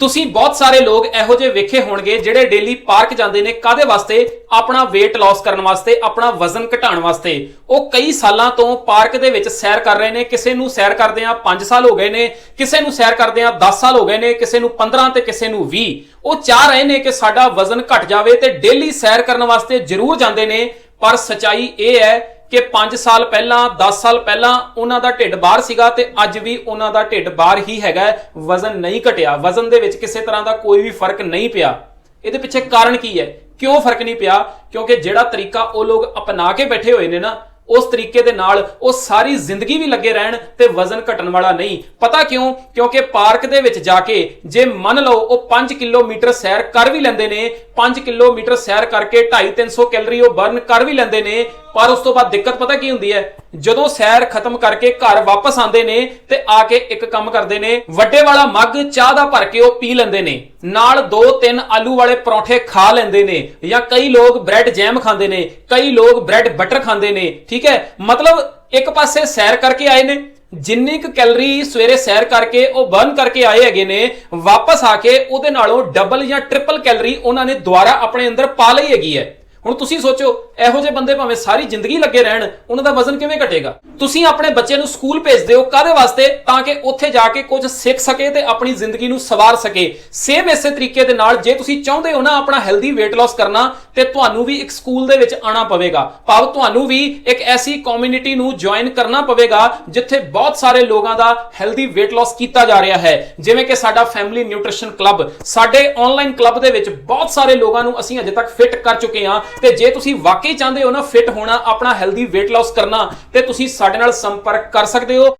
ਤੁਸੀਂ ਬਹੁਤ ਸਾਰੇ ਲੋਕ ਇਹੋ ਜਿਹੇ ਵੇਖੇ ਹੋਣਗੇ ਜਿਹੜੇ ਡੇਲੀ ਪਾਰਕ ਜਾਂਦੇ ਨੇ ਕਾਦੇ ਵਾਸਤੇ? ਆਪਣਾ weight loss ਕਰਨ ਵਾਸਤੇ, ਆਪਣਾ ਵਜ਼ਨ ਘਟਾਉਣ ਵਾਸਤੇ। ਉਹ ਕਈ ਸਾਲਾਂ ਤੋਂ ਪਾਰਕ ਦੇ ਵਿੱਚ ਸੈਰ ਕਰ ਰਹੇ ਨੇ, ਕਿਸੇ ਨੂੰ ਸੈਰ ਕਰਦੇ ਆ 5 ਸਾਲ ਹੋ ਗਏ ਨੇ, ਕਿਸੇ ਨੂੰ ਸੈਰ ਕਰਦੇ ਆ 10 ਸਾਲ ਹੋ ਗਏ ਨੇ, ਕਿਸੇ ਨੂੰ 15 ਤੇ ਕਿਸੇ ਨੂੰ 20 ਉਹ ਚਾਹ ਰਹੇ ਨੇ ਕਿ ਸਾਡਾ ਵਜ਼ਨ ਘਟ ਜਾਵੇ ਤੇ ਡੇਲੀ ਸੈਰ ਕਰਨ ਵਾਸਤੇ ਜ਼ਰੂਰ ਜਾਂਦੇ ਨੇ, ਪਰ ਸਚਾਈ ਇਹ ਹੈ ਕਿ 5 ਸਾਲ ਪਹਿਲਾਂ 10 ਸਾਲ ਪਹਿਲਾਂ ਉਹਨਾਂ ਦਾ ਢਿੱਡ ਬਾਹਰ ਸੀਗਾ ਤੇ ਅੱਜ ਵੀ ਉਹਨਾਂ ਦਾ ਢਿੱਡ ਬਾਹਰ ਹੀ ਹੈਗਾ ਵਜ਼ਨ ਨਹੀਂ ਘਟਿਆ। ਵਜ਼ਨ ਦੇ ਵਿੱਚ ਕਿਸੇ ਤਰ੍ਹਾਂ ਦਾ ਕੋਈ ਵੀ ਫ਼ਰਕ ਨਹੀਂ ਪਿਆ। ਇਹਦੇ ਪਿੱਛੇ ਕਾਰਨ ਕੀ ਹੈ? ਕਿਉਂ ਫ਼ਰਕ ਨਹੀਂ ਪਿਆ? ਕਿਉਂਕਿ ਜਿਹੜਾ ਤਰੀਕਾ ਉਹ ਲੋਕ ਅਪਣਾ ਕੇ ਬੈਠੇ ਹੋਏ ਨੇ ਨਾ ਉਸ ਤਰੀਕੇ ਦੇ ਨਾਲ ਉਹ ਸਾਰੀ ਜ਼ਿੰਦਗੀ ਵੀ ਲੱਗੇ ਰਹਿਣ ਤੇ ਵਜ਼ਨ ਘਟਣ ਵਾਲਾ ਨਹੀਂ। ਪਤਾ ਕਿਉਂ? ਕਿਉਂਕਿ ਪਾਰਕ ਦੇ ਵਿੱਚ ਜਾ ਕੇ ਜੇ ਮੰਨ ਲਓ ਉਹ 5 ਕਿਲੋਮੀਟਰ ਸੈਰ ਕਰ ਵੀ ਲੈਂਦੇ ਨੇ 5 ਕਿਲੋਮੀਟਰ ਸੈਰ ਕਰਕੇ 2.5 300 ਕੈਲਰੀ ਉਹ ਬਰਨ ਕਰ ਵੀ ਲੈਂਦੇ ਨੇ, ਪਰ ਉਸ ਤੋਂ ਬਾਅਦ ਦਿੱਕਤ ਪਤਾ ਕੀ ਹੁੰਦੀ ਹੈ? ਜਦੋਂ ਸੈਰ ਖਤਮ ਕਰਕੇ ਘਰ ਵਾਪਸ ਆਉਂਦੇ ਨੇ ਤੇ ਆ ਕੇ ਇੱਕ ਕੰਮ ਕਰਦੇ ਨੇ, ਵੱਡੇ ਵਾਲਾ ਮੱਗ ਚਾਹ ਦਾ ਭਰ ਕੇ ਉਹ ਪੀ ਲੈਂਦੇ ਨੇ। ਨਾਲ ਦੋ ਤਿੰਨ ਆਲੂ ਵਾਲੇ ਪਰੌਂਠੇ ਖਾ ਲੈਂਦੇ ਨੇ ਜਾਂ ਕਈ ਲੋਕ ਬ੍ਰੈਡ ਜੈਮ ਖਾਂਦੇ ਨੇ, ਕਈ ਲੋਕ ਬ੍ਰੈਡ ਬਟਰ ਖਾਂਦੇ ਨੇ, ਠੀਕ ਹੈ? ਮਤਲਬ ਇੱਕ ਪਾਸੇ ਸੈਰ ਕਰਕੇ ਆਏ ਨੇ, ਜਿੰਨੀ ਕੁ ਕੈਲਰੀ ਸਵੇਰੇ ਸੈਰ ਕਰਕੇ, ਉਹ ਬਰਨ ਕਰਕੇ ਆਏ ਹੈਗੇ ਨੇ, ਵਾਪਸ ਆ ਕੇ ਉਹਦੇ ਨਾਲੋਂ ਡਬਲ ਜਾਂ ਟ੍ਰਿਪਲ ਕੈਲਰੀ ਉਹਨਾਂ ਨੇ ਦੁਬਾਰਾ ਆਪਣੇ ਅੰਦਰ ਪਾ ਲਈ ਹੈਗੀ ਹੈ। ਹੁਣ ਤੁਸੀਂ ਸੋਚੋ, ਇਹੋ ਜਿਹੇ ਬੰਦੇ ਭਾਵੇਂ ਸਾਰੀ ਜ਼ਿੰਦਗੀ ਲੱਗੇ ਰਹਿਣ, ਉਹਨਾਂ ਦਾ ਵਜ਼ਨ ਕਿਵੇਂ ਘਟੇਗਾ? ਤੁਸੀਂ ਆਪਣੇ ਬੱਚੇ ਨੂੰ ਸਕੂਲ ਭੇਜਦੇ ਹੋ ਕਾਦੇ ਵਾਸਤੇ? ਤਾਂ ਕਿ ਉੱਥੇ ਜਾ ਕੇ ਕੁਝ ਸਿੱਖ ਸਕੇ ਤੇ ਆਪਣੀ ਜ਼ਿੰਦਗੀ ਨੂੰ ਸਵਾਰ ਸਕੇ। ਸੇਮ ਇਸੇ ਤਰੀਕੇ ਦੇ ਨਾਲ ਜੇ ਤੁਸੀਂ ਚਾਹੁੰਦੇ ਹੋ ਨਾ ਆਪਣਾ ਹੈਲਦੀ weight loss ਕਰਨਾ, ਤੇ ਤੁਹਾਨੂੰ ਵੀ ਇੱਕ ਸਕੂਲ ਦੇ ਵਿੱਚ ਆਣਾ ਪਵੇਗਾ। ਭਾਵ ਤੁਹਾਨੂੰ ਵੀ ਇੱਕ ਐਸੀ ਕਮਿਊਨਿਟੀ ਨੂੰ ਜੁਆਇਨ ਕਰਨਾ ਪਵੇਗਾ, ਜਿੱਥੇ ਬਹੁਤ ਸਾਰੇ ਲੋਕਾਂ ਦਾ ਹੈਲਦੀ weight loss ਕੀਤਾ ਜਾ ਰਿਹਾ ਹੈ। ਜਿਵੇਂ ਕਿ ਸਾਡਾ ਫੈਮਿਲੀ ਨਿਊਟ੍ਰੀਸ਼ਨ ਕਲੱਬ ਸਾਡੇ ਆਨਲਾਈਨ ਕਲੱਬ ਦੇ ਵਿੱਚ ਬਹੁਤ ਸਾਰੇ ਲੋਕਾਂ ਨੂੰ ਅਸੀਂ ਅਜੇ ਤੱਕ ਫਿਟ ਕਰ ਚੁੱਕੇ ਹਾਂ। ਤੇ ਜੇ ਤੁਸੀਂ ਵਾਕਈ ਚਾਹੁੰਦੇ ਹੋ ਨਾ ਫਿਟ ਹੋਣਾ, ਆਪਣਾ ਹੈਲਦੀ weight loss ਕਰਨਾ, ਤੇ ਤੁਸੀਂ ਸਾਡੇ ਨਾਲ ਸੰਪਰਕ ਕਰ ਸਕਦੇ ਹੋ।